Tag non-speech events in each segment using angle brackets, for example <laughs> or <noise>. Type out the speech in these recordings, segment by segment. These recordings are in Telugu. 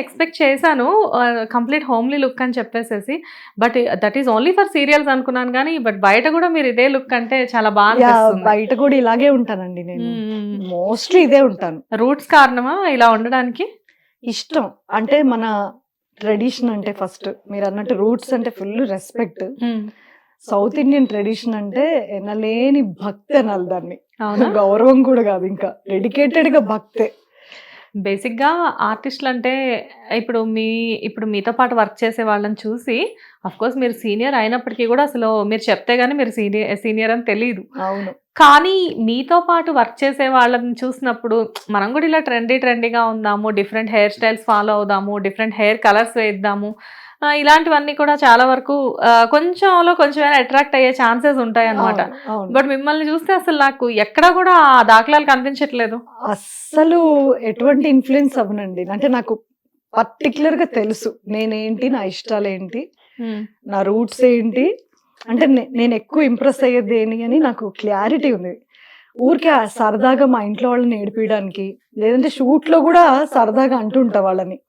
ఎక్స్పెక్ట్ చేశాను. కంప్లీట్ హోమ్లీ లుక్ అని చెప్పేసేసి. But that is only for serials అనుకున్నాను కానీ బట్ బయట కూడా మీరు ఇదే లుక్ అంటే చాలా బాగా బయట కూడా ఇలాగే ఉంటానండి నేను. మోస్ట్లీ ఇదే ఉంటాను. రూట్స్ కారణమా ఇలా ఉండడానికి? ఇష్టం. అంటే మన ట్రెడిషన్ అంటే ఫస్ట్ మీరు అన్నట్టు రూట్స్ అంటే full respect. South Indian tradition అంటే ఎనలేని భక్తి అనాలి దాన్ని. గౌరవం కూడా కాదు ఇంకా. డెడికేటెడ్గా భక్తే. బేసిక్గా ఆర్టిస్టులు అంటే ఇప్పుడు మీ ఇప్పుడు మీతో పాటు వర్క్ చేసే వాళ్ళని చూసి కోర్స్ మీరు సీనియర్ అయినప్పటికీ కూడా అసలు మీరు చెప్తే గానీ మీరు సీనియర్ సీనియర్ అని తెలియదు అవును. కానీ మీతో పాటు వర్క్ చేసే వాళ్ళని చూసినప్పుడు మనం కూడా ఇలా ట్రెండీ ట్రెండీగా ఉందాము డిఫరెంట్ హెయిర్ స్టైల్స్ ఫాలో అవుదాము డిఫరెంట్ హెయిర్ కలర్స్ వేద్దాము ఇలాంటివన్నీ కూడా చాలా వరకు కొంచెంలో కొంచెం అట్రాక్ట్ అయ్యే ఛాన్సెస్ ఉంటాయి అనమాట. బట్ మిమ్మల్ని చూస్తే అసలు నాకు ఎక్కడా కూడా ఆ దాఖలాలు కనిపించట్లేదు. అస్సలు ఎటువంటి ఇన్ఫ్లుయెన్స్ అవ్వనండి. అంటే నాకు పర్టికులర్గా తెలుసు నేనేంటి నా ఇష్టాలు ఏంటి నా రూట్స్ ఏంటి. అంటే నేను ఎక్కువ ఇంప్రెస్ అయ్యేది దేని అని నాకు క్లారిటీ ఉంది. ఊరికే సరదాగా మా ఇంట్లో వాళ్ళని ఏడిపించడానికి లేదంటే షూట్లో కూడా సరదాగా అంటుంటా వాళ్ళని.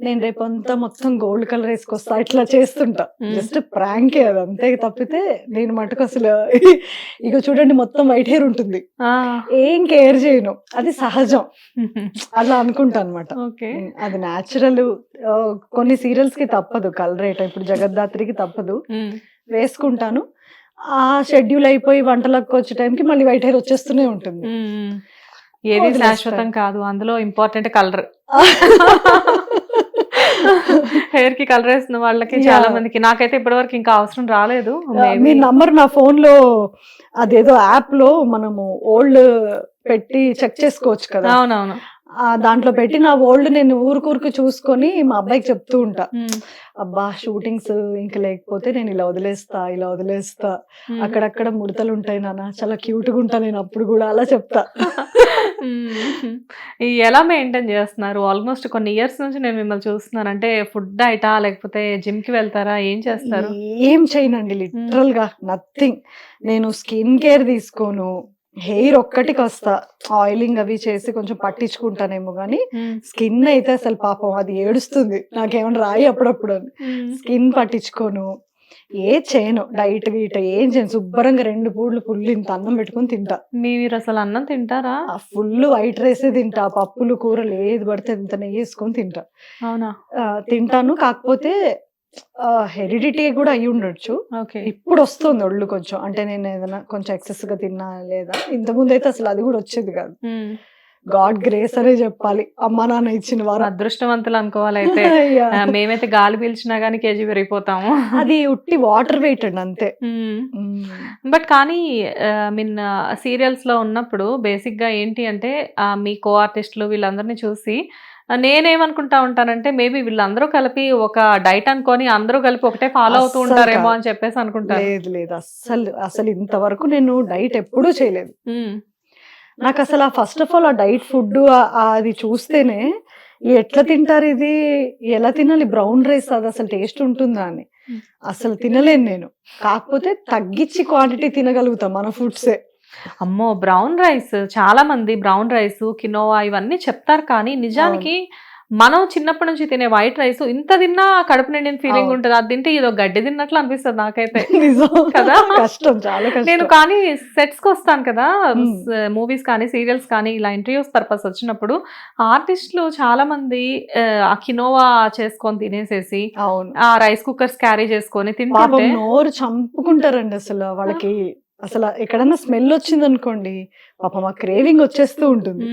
నేను రేపు అంతా మొత్తం గోల్డ్ కలర్ వేసుకొస్తా ఇట్లా చేస్తుంటా. జస్ట్ ప్రాంకే అది అంతే తప్పితే నేను మటుకు అసలు <laughs> ఇక చూడండి మొత్తం వైట్ హెయిర్ ఉంటుంది. ఏం కేర్ చేయను. అది సహజం. <laughs> అలా అనుకుంటా అనమాట అది న్యాచురల్ కొన్ని సీరియల్స్కి తప్పదు కలర్ రేట్ ఇప్పుడు జగద్దాత్రికి తప్పదు. వేసుకుంటాను. ఆ షెడ్యూల్ అయిపోయి వంటలకు వచ్చే టైంకి మళ్ళీ వైట్ హెయిర్ వచ్చేస్తూనే ఉంటుంది. ఏది. శాశ్వతం కాదు అందులో ఇంపార్టెంట్ కలర్ హెయిర్కి కలర్ వేసిన వాళ్ళకి. చాలా మందికి. నాకైతే ఇప్పటివరకు ఇంకా అవసరం రాలేదు. మీ నంబర్ నా ఫోన్లో అదేదో యాప్లో మనము ఓల్డ్ పెట్టి చెక్ చేసుకోవచ్చు కదా. అవునవును. దాంట్లో పెట్టి నా ఓల్డ్ నేను ఊరుకూరుకు చూసుకొని మా అబ్బాయికి చెప్తూ ఉంటా. అబ్బా షూటింగ్స్ ఇంకా లేకపోతే నేను ఇలా వదిలేస్తా ఇలా వదిలేస్తా. అక్కడక్కడ ముడతలు ఉంటాయి నాన్న. చాలా క్యూట్గా ఉంటా నేను అప్పుడు కూడా అలా చెప్తా. ఎలా మెయింటైన్ చేస్తున్నారు? ఆల్మోస్ట్ కొన్ని ఇయర్స్ నుంచి నేను మిమ్మల్ని చూస్తున్నాను. అంటే ఫుడ్ డైటా లేకపోతే జిమ్కి వెళ్తారా? ఏం చేస్తారు? ఏం చేయనండి లిటరల్గా నథింగ్. నేను స్కిన్ కేర్ తీసుకోను. హెయిర్ ఒక్కటి వస్తా ఆయిలింగ్ అవి చేసి కొంచెం పట్టించుకుంటానేమో కానీ స్కిన్ అయితే అసలు పాపం అది ఏడుస్తుంది. నాకేమైనా రాయి అప్పుడప్పుడు. స్కిన్ పట్టించుకోను. ఏ చేయను. డైట్ గీట ఏం చేయను. శుభ్రంగా రెండు పూడ్లు ఫుల్ ఇంత అన్నం పెట్టుకొని తింటా. మీరు అసలు అన్నం తింటారా? ఫుల్ వైట్ రైసే తింటా. పప్పులు కూరలు ఏది పడితే ఇంత నెయ్యి వేసుకొని తింటా. అవునా? తింటాను. కాకపోతే హెరిడిటీ కూడా అయి ఉండొచ్చు. ఓకే. ఇప్పుడు వస్తుంది ఒళ్ళు కొంచెం. అంటే నేను ఏదైనా కొంచెం ఎక్సెస్గా తిన్నా లేదా ఇంత ముందు అయితే అసలు అది కూడా వచ్చేది కాదు. గాడ్ గ్రేస్ అనే చెప్పాలి. అమ్మా నాన్న ఇచ్చిన వారం. అదృష్టవంతులు అనుకోవాలి అయితే <laughs> Yeah. ఆ, మేమైతే గాలి పీల్చినా గానీ కేజీ పెరిగిపోతాము. అది ఉట్టి వాటర్ వెయిట్ అండి అంతే. బట్ కానీ మీన్ సీరియల్స్లో ఉన్నప్పుడు బేసిక్గా ఏంటి అంటే మీ కో ఆర్టిస్టులు వీళ్ళందరినీ చూసి నేనేమనుకుంటా ఉంటానంటే మేబీ వీళ్ళందరూ కలిపి ఒక డైట్ అనుకొని అందరూ కలిపి ఒకటే ఫాలో అవుతూ ఉంటారేమో. అని చెప్పేసి అనుకుంటాను లేదు లేదు. అస్సలు అసలు ఇంతవరకు నేను డైట్ ఎప్పుడూ చేయలేదు. నాకు అసలు ఆ ఫస్ట్ ఆఫ్ ఆల్ ఆ డైట్ ఫుడ్ అది చూస్తేనే ఎట్లా తింటారు ఇది? ఎలా తినాలి? బ్రౌన్ రైస్ అది అసలు టేస్ట్ ఉంటుందా అని. అసలు తినలేను నేను. కాకపోతే తగ్గించి క్వాంటిటీ తినగలుగుతాం మన ఫుడ్సే. అమ్మో బ్రౌన్ రైస్. చాలా మంది బ్రౌన్ రైస్ కినోవా ఇవన్నీ చెప్తారు కానీ నిజానికి మనం చిన్నప్పటి నుంచి తినే వైట్ రైస్ ఇంత తిన్నా కడుపు నిండిన ఫీలింగ్. ఉంటుంది. అది తింటే ఇదో గడ్డి తిన్నట్లు అనిపిస్తుంది నాకైతే. <laughs> కదా? <laughs> కష్టం చాలా నేను కానీ సెట్స్కి వస్తాను కదా. మూవీస్ కానీ సీరియల్స్ కానీ ఇలా ఇంటర్వ్యూస్ పర్పస్ వచ్చినప్పుడు ఆర్టిస్టులు చాలా మంది ఆ, కినోవా చేసుకొని తినేసేసి ఆ రైస్ కుక్కర్స్ క్యారీ చేసుకొని తింటుంటే నోరు చంపుకుంటారండి అసలు వాళ్ళకి. అసలు ఎక్కడన్నా స్మెల్ వచ్చింది అనుకోండి పాపం ఆ క్రేవింగ్ వచ్చేస్తూ ఉంటుంది.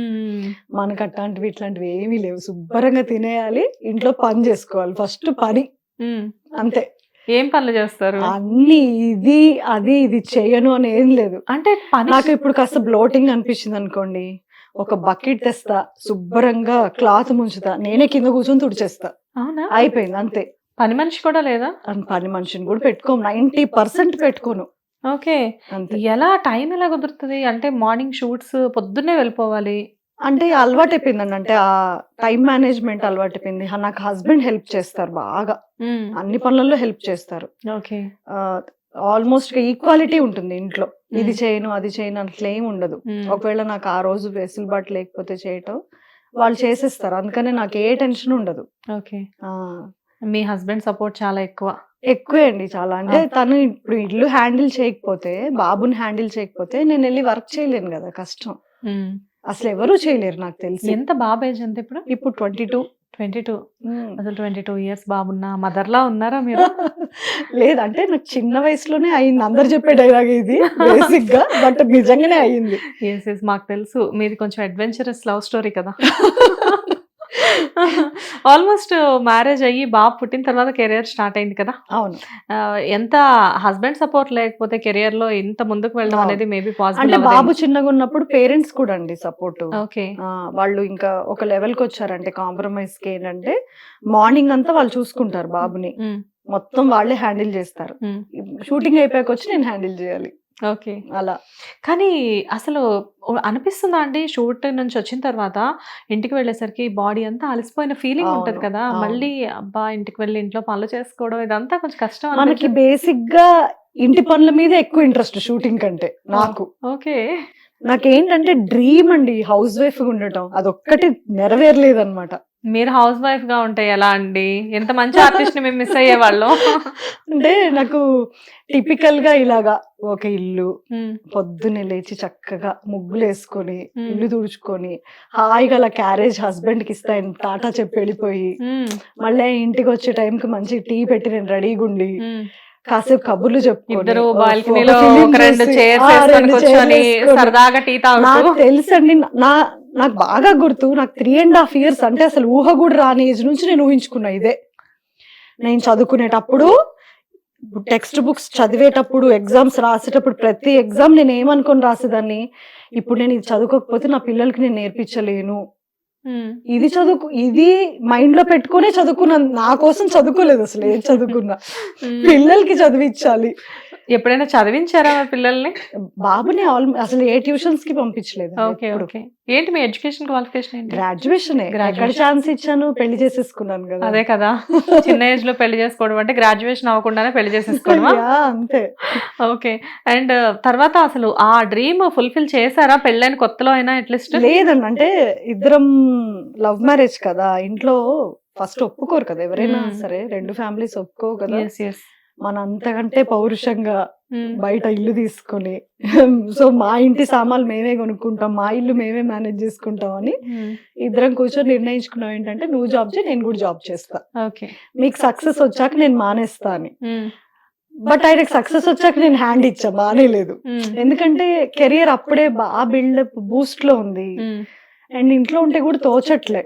మనకు అట్లాంటివి ఇట్లాంటివి ఏమీ లేవు. శుభ్రంగా తినేయాలి ఇంట్లో పని చేసుకోవాలి. ఫస్ట్ పని. అంతే. ఏం పనులు చేస్తారు? అన్ని ఇది అది ఇది చేయను అని ఏం లేదు. అంటే నాకు ఇప్పుడు కాస్త బ్లోటింగ్ అనిపించింది అనుకోండి ఒక బకెట్ తెస్తా శుభ్రంగా క్లాత్ ముంచుతా నేనే కింద కూర్చొని తుడిచేస్తా. అవునా? అయిపోయింది అంతే. పని మనిషి కూడా లేదా? పని మనిషిని కూడా పెట్టుకోము నైన్టీ పర్సెంట్ పెట్టుకోను. ఓకే. ఎలా టైం ఎలా కుదురుతుంది? అంటే మార్నింగ్ షూట్స్ పొద్దున్నే వెళ్ళిపోవాలి. అంటే అలవాటు అయిపోయిందండి అంటే ఆ టైం మేనేజ్మెంట్ అలవాటు అయిపోయింది నాకు హస్బెండ్ హెల్ప్ చేస్తారు బాగా. అన్ని పనులలో హెల్ప్ చేస్తారు. ఓకే. ఆల్మోస్ట్ ఈక్వాలిటీ ఉంటుంది ఇంట్లో. ఇది. చేయను అది చేయను అట్లా ఉండదు. ఒకవేళ నాకు ఆ రోజు వెసులుబాటు లేకపోతే చేయటం వాళ్ళు చేసేస్తారు. అందుకనే నాకు ఏ టెన్షన్ ఉండదు. ఓకే. మీ హస్బెండ్ సపోర్ట్ చాలా ఎక్కువ. ఎక్కువే అండి చాలా. అంటే. తను ఇప్పుడు ఇల్లు హ్యాండిల్ చేయకపోతే బాబుని హ్యాండిల్ చేయకపోతే నేను వెళ్ళి వర్క్ చేయలేను కదా కష్టం. అసలు ఎవరు చేయలేరు నాకు తెలిసి. ఎంత బాబు ఏజ్ ఎంత ఇప్పుడు? ఇప్పుడు ట్వంటీ టూ. Twenty two. అసలు ట్వంటీ టూ ఇయర్స్ బాబున్నా మదర్ లా ఉన్నారా మీరు? <laughs> లేదు అంటే నాకు చిన్న వయసులోనే అయింది. అందరు చెప్పే డైలాగ్ ఇది బేసిక్గా బట్ నిజంగానే అయింది ఎస్ ఎస్ మాకు తెలుసు. మీది కొంచెం అడ్వెంచరస్ లవ్ స్టోరీ కదా. <laughs> ఆల్మోస్ట్ మ్యారేజ్ అయ్యి బాబు పుట్టిన తర్వాత కెరియర్ స్టార్ట్ అయింది కదా. అవును. ఎంత హస్బెండ్ సపోర్ట్ లేకపోతే కెరియర్లో ఇంత ముందుకు వెళ్ళడం. అనేది మేబీ అంటే పాసిబుల్ బాబు చిన్నగా ఉన్నప్పుడు పేరెంట్స్ కూడా అండి సపోర్ట్. ఓకే. వాళ్ళు ఇంకా ఒక లెవెల్కి వచ్చారంటే కాంప్రమైజ్కి ఏంటంటే మార్నింగ్ అంతా వాళ్ళు చూసుకుంటారు బాబుని. మొత్తం వాళ్ళే హ్యాండిల్ చేస్తారు. షూటింగ్ అయిపోయాక వచ్చి నేను హ్యాండిల్ చేయాలి. ఓకే. అలా. కానీ అసలు అనిపిస్తుందా అండి? షూట్ నుంచి వచ్చిన తర్వాత ఇంటికి వెళ్ళేసరికి బాడీ అంతా అలసిపోయిన ఫీలింగ్ అవును, ఉంటది కదా అవును. మళ్ళీ అబ్బా! ఇంటికి వెళ్ళి ఇంట్లో పనులు చేసుకోవడం ఇదంతా కొంచెం కష్టం మనకి బేసిక్గా ఇంటి పనుల మీద ఎక్కువ ఇంట్రెస్ట్ షూటింగ్ కంటే నాకు. ఓకే. నాకేంటంటే డ్రీమ్ అండి హౌస్ వైఫ్ ఉండటం. అదొక్కటి నెరవేరలేదు అనమాట మీరు హౌస్ వైఫ్గా ఉంటే ఎలా అండి ఎంత మంచి ఆర్టిస్ట్ని మేము మిస్ అయ్యేవాళ్ళం అంటే నాకు టిపికల్గా ఇలాగా ఒక ఇల్లు పొద్దున్నే లేచి చక్కగా ముగ్గులు వేసుకొని. ఇల్లు తుడుచుకొని హాయిగా అలా క్యారేజ్ హస్బెండ్కి ఇస్తాను టాటా చెప్పి వెళ్ళిపోయి మళ్ళీ ఇంటికి వచ్చే టైంకి మంచి టీ పెట్టి నేను రెడీగా ఉండి. కాసేపు కబుర్లు ఒక- బాల్కనీలో రెండు కూర్చొని. సరదాగా టీ నాకు తెలుసండి నా నాకు బాగా గుర్తు నాకు త్రీ అండ్ హాఫ్ ఇయర్స్ అంటే అసలు ఊహ కూడా రాని ఏజ్ నుంచి నేను ఊహించుకున్నా ఇదే. నేను చదువుకునేటప్పుడు టెక్స్ట్ బుక్స్ చదివేటప్పుడు ఎగ్జామ్స్ రాసేటప్పుడు ప్రతి ఎగ్జామ్ నేను ఏమనుకొని రాసేదాన్ని? ఇప్పుడు నేను ఇది చదువుకోకపోతే నా పిల్లలకి నేను నేర్పించలేను. ఇది చదువుకు ఇది మైండ్లో పెట్టుకునే చదువుకున్నాను నా కోసం చదువుకోలేదు అసలు ఏం చదువుకున్నా. పిల్లలకి చదివించాలి. ఎప్పుడైనా చదివించారా మీ పిల్లల్ని? బాబుని ఆల్ అసలు ఏ ట్యూషన్స్కి పంపించలేదు. Okay okay. ఏంటి మీ ఎడ్యుకేషన్ క్వాలిఫికేషన్ ఏంటి? గ్రాడ్యుయేషన్ ఎక్కడ. ఛాన్స్ ఇచ్చాను? పెళ్ళి చేసేసుకున్నాను కదా. అదే కదా. చిన్న ఏజ్లో పెళ్ళి చేసుకోవడం అంటే గ్రాడ్యుయేషన్ అవ్వకుండానే పెళ్ళి చేసేసుకోవడమా? <laughs> యా, అంతే. ఓకే. అండ్ తర్వాత అసలు ఆ డ్రీమ్ ఫుల్ఫిల్ చేశారా పెళ్ళైన కొత్తలో అయినా అట్లీస్ట్ లేదండి. అంటే ఇద్దరం లవ్ మ్యారేజ్ కదా. ఇంట్లో ఫస్ట్ ఒప్పుకోరు కదా ఎవరైనా Hmm. సరే. రెండు ఫ్యామిలీస్ ఒప్పుకోవు కదా. మన అంతకంటే పౌరుషంగా బయట ఇల్లు తీసుకొని సో మా ఇంటి సామాన్లు మేమే కొనుక్కుంటాం మా ఇల్లు మేమే మేనేజ్ చేసుకుంటాం అని ఇద్దరం కూర్చొని నిర్ణయించుకున్నాం ఏంటంటే నువ్వు జాబ్ చేయి నేను కూడా జాబ్ చేస్తా. మీకు సక్సెస్ వచ్చాక నేను మానేస్తా అని. బట్ ఆయనకు సక్సెస్ వచ్చాక నేను హ్యాండ్ ఇచ్చా మానేలేదు. ఎందుకంటే కెరియర్ అప్పుడే బాగా బిల్డప్ బూస్ట్లో ఉంది అండ్ ఇంట్లో ఉంటే కూడా తోచట్లే.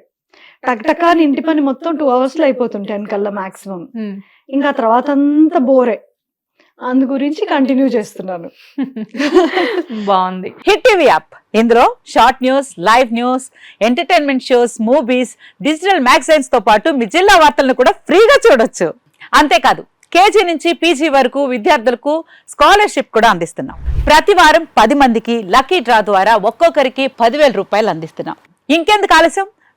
టక్ టకా అని ఇంటి పని మొత్తం టూ అవర్స్లో అయిపోతుంది టెన్ కల్లా మాక్సిమం ఇంకా తర్వాత అంతా బోరే అందు గురించి కంటిన్యూ చేస్తున్నాను. <laughs> బాగుంది. Hit TV app. ఇందులో short news live news entertainment shows movies digital మ్యాగజైన్స్తో పాటు మీ జిల్లా వార్తలను కూడా ఫ్రీగా చూడొచ్చు. అంతేకాదు కేజీ నుంచి పీజీ వరకు విద్యార్థులకు స్కాలర్షిప్ కూడా అందిస్తున్నాం. ప్రతి వారం పది మందికి లక్కీ డ్రా ద్వారా ఒక్కొక్కరికి పదివేల రూపాయలు అందిస్తున్నాం. ఇంకెందుకు ఆలస్యం?